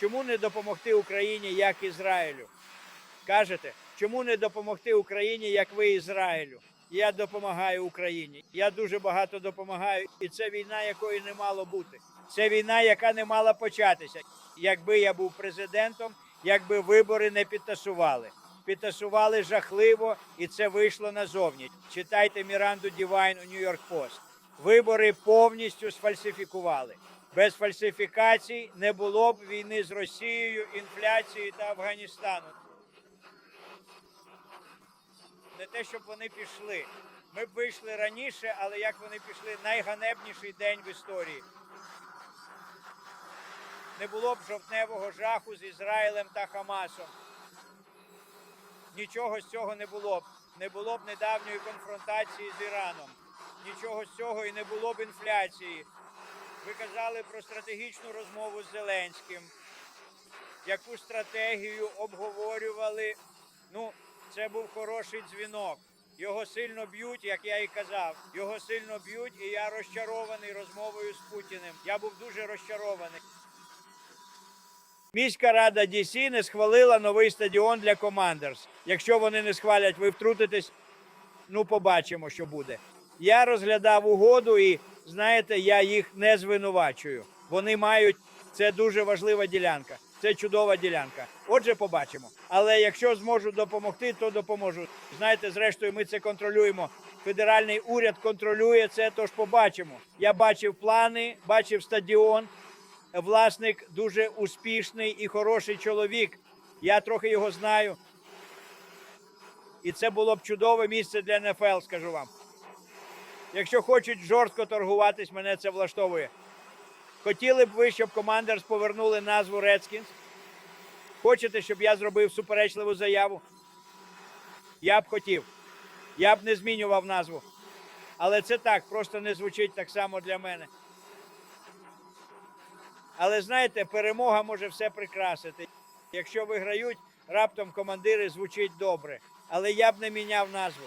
чому не допомогти Україні як Ізраїлю? Кажете, чому не допомогти Україні, як ви Ізраїлю? Я допомагаю Україні. Я дуже багато допомагаю, і це війна, якої не мало бути. Це війна, яка не мала початися. Якби я був президентом, якби вибори не підтасували. Підтасували жахливо, і це вийшло назовні. Читайте Міранду Дівайн у Нью-Йорк Пост. Вибори повністю сфальсифікували. Без фальсифікацій не було б війни з Росією, інфляцією та Афганістаном. Не те, щоб вони пішли. Ми б вийшли раніше, але як вони пішли, найганебніший день в історії. Не було б жовтневого жаху з Ізраїлем та Хамасом. Нічого з цього не було б. Не було б недавньої конфронтації з Іраном. Нічого з цього і не було б інфляції. Ви казали про стратегічну розмову з Зеленським. Яку стратегію обговорювали? Ну, це був хороший дзвінок. Його сильно б'ють, як я і казав. Його сильно б'ють, і я розчарований розмовою з Путіним. Я був дуже розчарований. Міська рада DC не схвалила новий стадіон для Командерс. Якщо вони не схвалять, ви втрутитесь. Ну, побачимо, що буде. Я розглядав угоду, і знаєте, я їх не звинувачую. Вони мають це дуже важлива ділянка. Це чудова ділянка. Отже, побачимо. Але якщо зможу допомогти, то допоможу. Знаєте, зрештою, ми це контролюємо. Федеральний уряд контролює це, тож побачимо. Я бачив плани, бачив стадіон. Власник дуже успішний і хороший чоловік. Я трохи його знаю. І це було б чудове місце для НФЛ, скажу вам. Якщо хочуть жорстко торгуватись, мене це влаштовує. Хотіли б ви, щоб Командерс повернули назву Redskins? Хочете, щоб я зробив суперечливу заяву? Я б хотів. Я б не змінював назву. Але це так, просто не звучить так само для мене. Але знаєте, перемога може все прикрасити. Якщо виграють, раптом командири звучить добре. Але я б не міняв назву.